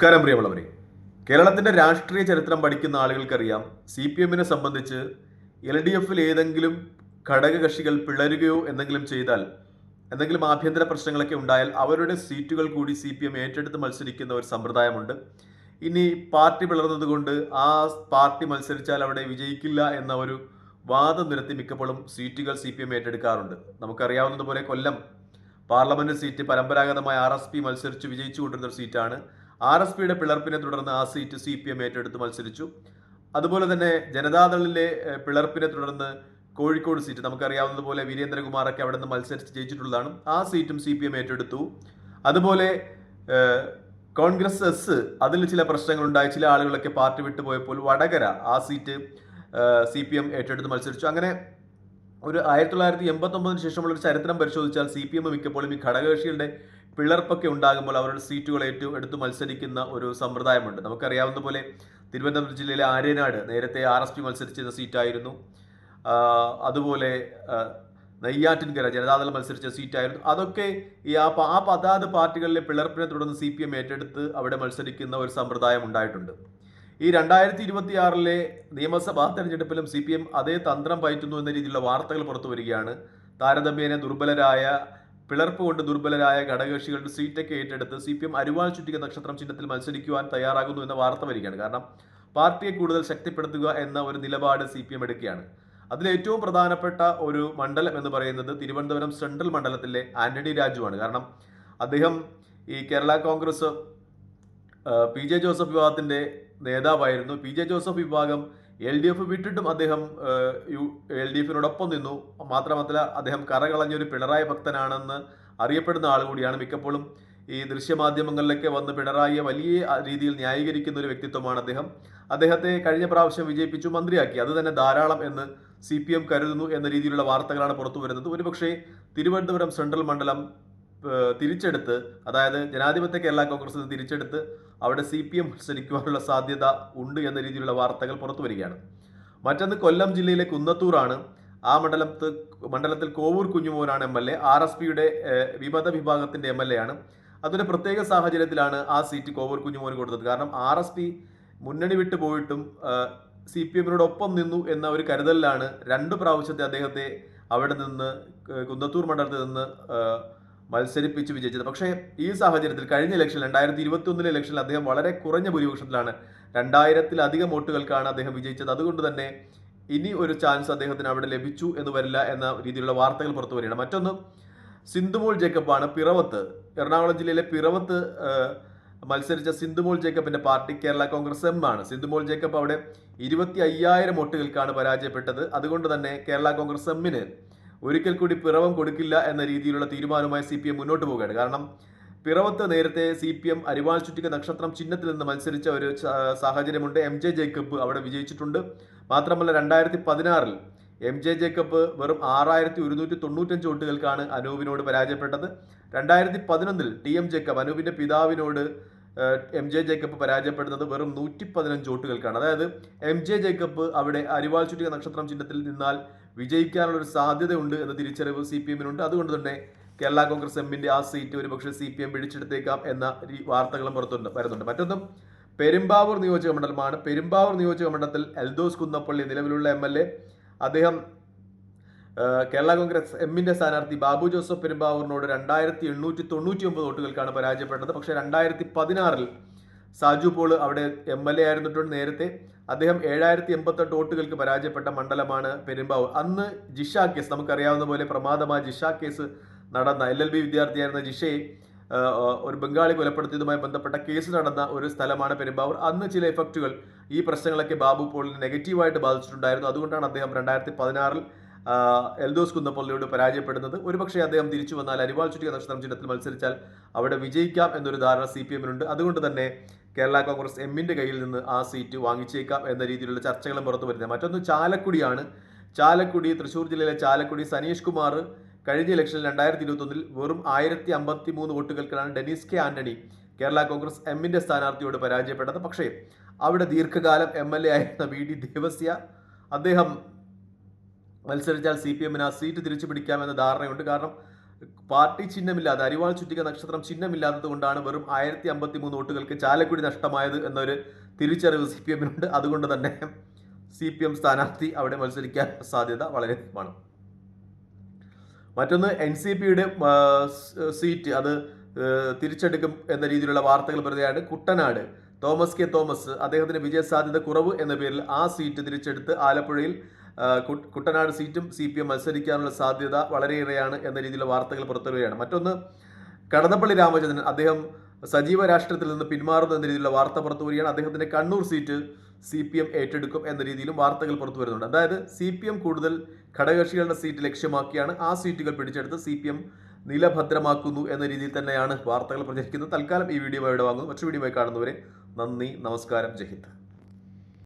നമസ്കാരം പ്രിയമുള്ളവരെ. കേരളത്തിന്റെ രാഷ്ട്രീയ ചരിത്രം പഠിക്കുന്ന ആളുകൾക്കറിയാം സി പി എമ്മിനെ സംബന്ധിച്ച് എൽ ഡി എഫിൽ ഏതെങ്കിലും ഘടകകക്ഷികൾ പിളരുകയോ എന്തെങ്കിലും ചെയ്താൽ എന്തെങ്കിലും ആഭ്യന്തര പ്രശ്നങ്ങളൊക്കെ ഉണ്ടായാൽ അവരുടെ സീറ്റുകൾ കൂടി സി പി എം ഏറ്റെടുത്ത് മത്സരിക്കുന്ന ഒരു സമ്പ്രദായമുണ്ട്. ഇനി പാർട്ടി പിളർന്നതുകൊണ്ട് ആ പാർട്ടി മത്സരിച്ചാൽ അവിടെ വിജയിക്കില്ല എന്ന ഒരു വാദം നിരത്തി മിക്കപ്പോഴും സീറ്റുകൾ സി പി എം ഏറ്റെടുക്കാറുണ്ട്. നമുക്കറിയാവുന്നതുപോലെ കൊല്ലം പാർലമെന്റ് സീറ്റ് പരമ്പരാഗതമായ ആർ എസ് പി മത്സരിച്ച് വിജയിച്ചുകൊണ്ടിരുന്ന ഒരു സീറ്റാണ്. ആർ എസ് പിയുടെ പിളർപ്പിനെ തുടർന്ന് ആ സീറ്റ് സി പി എം ഏറ്റെടുത്ത് മത്സരിച്ചു. അതുപോലെ തന്നെ ജനതാദളിലെ പിളർപ്പിനെ തുടർന്ന് കോഴിക്കോട് സീറ്റ് നമുക്കറിയാവുന്നതുപോലെ വീരേന്ദ്രകുമാറൊക്കെ അവിടെ നിന്ന് മത്സരിച്ച് ജയിച്ചിട്ടുള്ളതാണ്. ആ സീറ്റും സി പി എം ഏറ്റെടുത്തു. അതുപോലെ കോൺഗ്രസ് എസ് അതിൽ ചില പ്രശ്നങ്ങളുണ്ടായി. ചില ആളുകളൊക്കെ പാർട്ടി വിട്ടുപോയപ്പോൾ വടകര ആ സീറ്റ് സി പി എം ഏറ്റെടുത്ത് മത്സരിച്ചു. അങ്ങനെ ഒരു ആയിരത്തി തൊള്ളായിരത്തി എൺപത്തി ഒമ്പതിന് ശേഷമുള്ള ഒരു ചരിത്രം പരിശോധിച്ചാൽ സി പി എം മിക്കപ്പോഴും ഈ ഘടകകക്ഷികളുടെ പിളർപ്പൊക്കെ ഉണ്ടാകുമ്പോൾ അവരുടെ സീറ്റുകൾ ഏറ്റവും എടുത്ത് മത്സരിക്കുന്ന ഒരു സമ്പ്രദായമുണ്ട്. നമുക്കറിയാവുന്ന പോലെ തിരുവനന്തപുരം ജില്ലയിലെ ആര്യനാട് നേരത്തെ ആർ എസ് പി മത്സരിച്ചിരുന്ന സീറ്റായിരുന്നു. അതുപോലെ നെയ്യാറ്റിൻകര ജനതാദൾ മത്സരിച്ച സീറ്റായിരുന്നു. അതൊക്കെ ഈ ആ ആ പാർട്ടികളിലെ പിളർപ്പിനെ തുടർന്ന് സി പി എം ഏറ്റെടുത്ത് അവിടെ മത്സരിക്കുന്ന ഒരു സമ്പ്രദായം ഉണ്ടായിട്ടുണ്ട്. ഈ രണ്ടായിരത്തി ഇരുപത്തി ആറിലെ നിയമസഭാ തെരഞ്ഞെടുപ്പിലും സി പി എം അതേ തന്ത്രം പയറ്റുന്നു എന്ന രീതിയിലുള്ള വാർത്തകൾ പുറത്തു വരികയാണ്. താരതമ്യേന ദുർബലരായ പിളർപ്പ് കൊണ്ട് ദുർബലരായ ഘടകകക്ഷികളുടെ സീറ്റൊക്കെ ഏറ്റെടുത്ത് സി പി എം അരുവാൾ ചുറ്റിക നക്ഷത്രം ചിഹ്നത്തിൽ മത്സരിക്കുവാൻ തയ്യാറാകുന്നു എന്ന വാർത്ത വരികയാണ്. കാരണം പാർട്ടിയെ കൂടുതൽ ശക്തിപ്പെടുത്തുക എന്ന ഒരു നിലപാട് സി പി എം എടുക്കുകയാണ്. അതിലേറ്റവും പ്രധാനപ്പെട്ട ഒരു മണ്ഡലം എന്ന് പറയുന്നത് തിരുവനന്തപുരം സെൻട്രൽ മണ്ഡലത്തിലെ ആന്റണി രാജുവാണ് കാരണം അദ്ദേഹം ഈ കേരള കോൺഗ്രസ് പി ജെ ജോസഫ് വിഭാഗത്തിന്റെ നേതാവായിരുന്നു. പി ജെ ജോസഫ് വിഭാഗം എൽ ഡി എഫ് വിട്ടിട്ടും അദ്ദേഹം യു എൽ ഡി എഫിനോടൊപ്പം നിന്നു. മാത്രമല്ല അദ്ദേഹം കറകളഞ്ഞൊരു പിണറായി ഭക്തനാണെന്ന് അറിയപ്പെടുന്ന ആൾ കൂടിയാണ് മിക്കപ്പോഴും. ഈ ദൃശ്യമാധ്യമങ്ങളിലൊക്കെ വന്ന് പിണറായിയെ വലിയ രീതിയിൽ ന്യായീകരിക്കുന്ന ഒരു വ്യക്തിത്വമാണ് അദ്ദേഹം. അദ്ദേഹത്തെ കഴിഞ്ഞ പ്രാവശ്യം വിജയിപ്പിച്ചു മന്ത്രിയാക്കി. അത് തന്നെ ധാരാളം എന്ന് സി പി എം കരുതുന്നു എന്ന രീതിയിലുള്ള വാർത്തകളാണ് പുറത്തു വരുന്നത്. ഒരുപക്ഷേ തിരുവനന്തപുരം സെൻട്രൽ മണ്ഡലം തിരിച്ചെടുത്ത് അതായത് ജനാധിപത്യ കേരള കോൺഗ്രസ് തിരിച്ചെടുത്ത് അവിടെ സി പി എം മത്സരിക്കുവാനുള്ള സാധ്യത ഉണ്ട് എന്ന രീതിയിലുള്ള വാർത്തകൾ പുറത്തു വരികയാണ്. മറ്റൊന്ന് കൊല്ലം ജില്ലയിലെ കുന്നത്തൂറാണ് ആ മണ്ഡലത്ത് മണ്ഡലത്തിൽ Kovoor കുഞ്ഞുമോനാണ് M L A. R S പിയുടെ വിമത വിഭാഗത്തിന്റെ എം എൽ എ ആണ്. അതൊരു പ്രത്യേക സാഹചര്യത്തിലാണ് ആ സീറ്റ് കോവൂർ കുഞ്ഞുമോന് കൊടുത്തത്. കാരണം ആർ എസ് പി മുന്നണി വിട്ടു പോയിട്ടും സി പി എമ്മിനോടൊപ്പം നിന്നു എന്ന ഒരു കരുതലിലാണ് രണ്ട് പ്രാവശ്യത്തെ അദ്ദേഹത്തെ അവിടെ നിന്ന് കുന്നത്തൂർ മണ്ഡലത്തിൽ നിന്ന് മത്സരിപ്പിച്ച് വിജയിച്ചത്. പക്ഷേ ഈ സാഹചര്യത്തിൽ കഴിഞ്ഞ ഇലക്ഷൻ രണ്ടായിരത്തി ഇരുപത്തി ഒന്നിലെ ഇലക്ഷനിൽ അദ്ദേഹം വളരെ കുറഞ്ഞ ഭൂരിപക്ഷത്തിലാണ്. രണ്ടായിരത്തിലധികം വോട്ടുകൾക്കാണ് അദ്ദേഹം വിജയിച്ചത്. അതുകൊണ്ട് തന്നെ ഇനി ഒരു ചാൻസ് അദ്ദേഹത്തിന് അവിടെ ലഭിച്ചു എന്ന് വരില്ല എന്ന രീതിയിലുള്ള വാർത്തകൾ പുറത്തു വരികയാണ്. മറ്റൊന്ന് സിന്ധുമോൾ ജേക്കബാണ് പിറവത്ത്. എറണാകുളം ജില്ലയിലെ പിറവത്ത് മത്സരിച്ച സിന്ധുമോൾ ജേക്കബിന്റെ പാർട്ടി കേരള കോൺഗ്രസ് എം ആണ്. സിന്ധുമോൾ ജേക്കബ് അവിടെ ഇരുപത്തി അയ്യായിരം വോട്ടുകൾക്കാണ് പരാജയപ്പെട്ടത്. അതുകൊണ്ട് തന്നെ കേരള കോൺഗ്രസ് എമ്മിന് ഒരിക്കൽ കൂടി പിറവം കൊടുക്കില്ല എന്ന രീതിയിലുള്ള തീരുമാനവുമായി സി മുന്നോട്ട് പോവുകയാണ്. കാരണം പിറവത്ത് നേരത്തെ സി പി എം അരിവാൾ ചുറ്റിക നക്ഷത്രം ചിഹ്നത്തിൽ നിന്ന് മത്സരിച്ച ഒരു സാഹചര്യമുണ്ട്. എം ജെ ജേക്കബ് അവിടെ വിജയിച്ചിട്ടുണ്ട്. മാത്രമല്ല രണ്ടായിരത്തി പതിനാറിൽ എം ജെ ജേക്കബ് വെറും ആറായിരത്തി ഒരുന്നൂറ്റി തൊണ്ണൂറ്റഞ്ച് വോട്ടുകൾക്കാണ് അനൂപിനോട് പരാജയപ്പെട്ടത്. രണ്ടായിരത്തി പതിനൊന്നിൽ ടി എം ജേക്കബ് അനൂപിന്റെ പിതാവിനോട് എം ജെ ജേക്കബ് പരാജയപ്പെടുന്നത് വെറും നൂറ്റി പതിനഞ്ച് വോട്ടുകൾക്കാണ്. അതായത് എം ജെ ജേക്കബ് അവിടെ അരിവാൾ ചുറ്റിക നക്ഷത്രം ചിഹ്നത്തിൽ നിന്നാൽ വിജയിക്കാനുള്ള ഒരു സാധ്യതയുണ്ട് എന്ന തിരിച്ചറിവ് സി പി എമ്മിനുണ്ട്. അതുകൊണ്ട് തന്നെ കേരള കോൺഗ്രസ് എമ്മിന്റെ ആ സീറ്റ് ഒരുപക്ഷെ സി പി എം പിടിച്ചെടുത്തേക്കാം എന്ന വാർത്തകളും പുറത്തുണ്ട് വരുന്നുണ്ട്. മറ്റൊന്നും പെരുമ്പാവൂർ നിയോജക മണ്ഡലമാണ്. പെരുമ്പാവൂർ നിയോജക മണ്ഡലത്തിൽ എൽദോസ് കുന്നപ്പള്ളി നിലവിലുള്ള എം എൽ എ. അദ്ദേഹം കേരള കോൺഗ്രസ് എമ്മിന്റെ സ്ഥാനാർത്ഥി ബാബു ജോസഫ് പെരുമ്പാവൂരിനോട് രണ്ടായിരത്തി എണ്ണൂറ്റി തൊണ്ണൂറ്റി ഒമ്പത് വോട്ടുകൾക്കാണ് പരാജയപ്പെട്ടത്. പക്ഷേ രണ്ടായിരത്തി പതിനാറിൽ സാജു പോൾ അവിടെ എം എൽ എ ആയിരുന്നിട്ടുണ്ട് നേരത്തെ. അദ്ദേഹം ഏഴായിരത്തി എൺപത്തെട്ട് വോട്ടുകൾക്ക് പരാജയപ്പെട്ട മണ്ഡലമാണ് പെരുമ്പാവൂർ. അന്ന് ജിഷ കേസ് നമുക്കറിയാവുന്ന പോലെ പ്രമാദമായ ജിഷ കേസ് നടന്ന എൽ എൽ ബി വിദ്യാർത്ഥിയായിരുന്ന ജിഷയെ ഒരു ബംഗാളി കൊലപ്പെടുത്തിയതുമായി ബന്ധപ്പെട്ട കേസ് നടന്ന ഒരു സ്ഥലമാണ് പെരുമ്പാവൂർ. അന്ന് ചില എഫക്റ്റുകൾ ഈ പ്രശ്നങ്ങളൊക്കെ ബാബു പോളിനെ നെഗറ്റീവായിട്ട് ബാധിച്ചിട്ടുണ്ടായിരുന്നു. അതുകൊണ്ടാണ് അദ്ദേഹം രണ്ടായിരത്തി പതിനാറിൽ എൽദോസ് കുന്നപ്പള്ളിയോട് പരാജയപ്പെടുന്നത്. ഒരുപക്ഷെ അദ്ദേഹം തിരിച്ചു വന്നാൽ അരിവാൾ ചുറ്റിക നക്ഷത്രം ചിഹ്നത്തിൽ മത്സരിച്ചാൽ അവിടെ വിജയിക്കാം എന്നൊരു ധാരണ സി പി എമ്മിനുണ്ട് അതുകൊണ്ട് തന്നെ കേരള കോൺഗ്രസ് എമ്മിന്റെ കയ്യിൽ നിന്ന് ആ സീറ്റ് വാങ്ങിച്ചേക്കാം എന്ന രീതിയിലുള്ള ചർച്ചകളും പുറത്തു വരുന്നത്. മറ്റൊന്ന് ചാലക്കുടിയാണ്. ചാലക്കുടി തൃശൂർ ജില്ലയിലെ ചാലക്കുടി സനീഷ് കുമാർ കഴിഞ്ഞ ഇലക്ഷനിൽ രണ്ടായിരത്തി ഇരുപത്തൊന്നിൽ വെറും ആയിരത്തി അമ്പത്തി മൂന്ന് വോട്ടുകൾക്കാണ് ഡെനീസ് കെ ആന്റണി കേരള കോൺഗ്രസ് എമ്മിന്റെ സ്ഥാനാർത്ഥിയോട് പരാജയപ്പെട്ടത്. പക്ഷേ അവിടെ ദീർഘകാലം എം എൽ എ ആയിരുന്ന വി ഡി ദേവസ്യ അദ്ദേഹം മത്സരിച്ചാൽ സി പി എമ്മിന് ആ സീറ്റ് തിരിച്ചു പിടിക്കാമെന്ന ധാരണയുണ്ട്. കാരണം പാർട്ടി ചിഹ്നമില്ലാതെ അരിവാൾ ചുറ്റിക നക്ഷത്രം ചിഹ്നമില്ലാത്തത് കൊണ്ടാണ് വെറും ആയിരത്തി അമ്പത്തി മൂന്ന് വോട്ടുകൾക്ക് ചാലക്കുടി നഷ്ടമായത് എന്നൊരു തിരിച്ചറിവ് സി പി എമ്മിനുണ്ട് അതുകൊണ്ട് തന്നെ സി പി എം സ്ഥാനാർത്ഥി അവിടെ മത്സരിക്കാൻ സാധ്യത വളരെ വേണം മറ്റൊന്ന് എൻ സി പിയുടെ സീറ്റ് അത് തിരിച്ചെടുക്കും എന്ന രീതിയിലുള്ള വാർത്തകൾ വെറുതെയാണ്. കുട്ടനാട് തോമസ് കെ തോമസ് അദ്ദേഹത്തിന് വിജയസാധ്യത കുറവ് എന്ന പേരിൽ ആ സീറ്റ് തിരിച്ചെടുത്ത് ആലപ്പുഴയിൽ കുട്ടനാട് സീറ്റും സി പി എം മത്സരിക്കാനുള്ള സാധ്യത വളരെയേറെയാണ് എന്ന രീതിയിലുള്ള വാർത്തകൾ പുറത്തുവരികയാണ്. മറ്റൊന്ന് കടന്നപ്പള്ളി രാമചന്ദ്രൻ അദ്ദേഹം സജീവ രാഷ്ട്രത്തിൽ നിന്ന് പിന്മാറുന്നു എന്ന രീതിയിലുള്ള വാർത്ത പുറത്തു വരികയാണ് അദ്ദേഹത്തിന്റെ Kannur seat C P M ഏറ്റെടുക്കും എന്ന രീതിയിലും വാർത്തകൾ പുറത്തു വരുന്നുണ്ട് അതായത് സി പി എം കൂടുതൽ ഘടകകക്ഷികളുടെ സീറ്റ് ലക്ഷ്യമാക്കിയാണ് ആ സീറ്റുകൾ പിടിച്ചെടുത്ത് സി പി എം നിലഭദ്രമാക്കുന്നു എന്ന രീതിയിൽ തന്നെയാണ് വാർത്തകൾ പ്രചരിക്കുന്നത്. തൽക്കാലം ഈ വീഡിയോ ഇവിടെ വാങ്ങുന്നു. മറ്റു വീഡിയോ കാണുന്നവരെ നന്ദി നമസ്കാരം ഹിന്ദ്.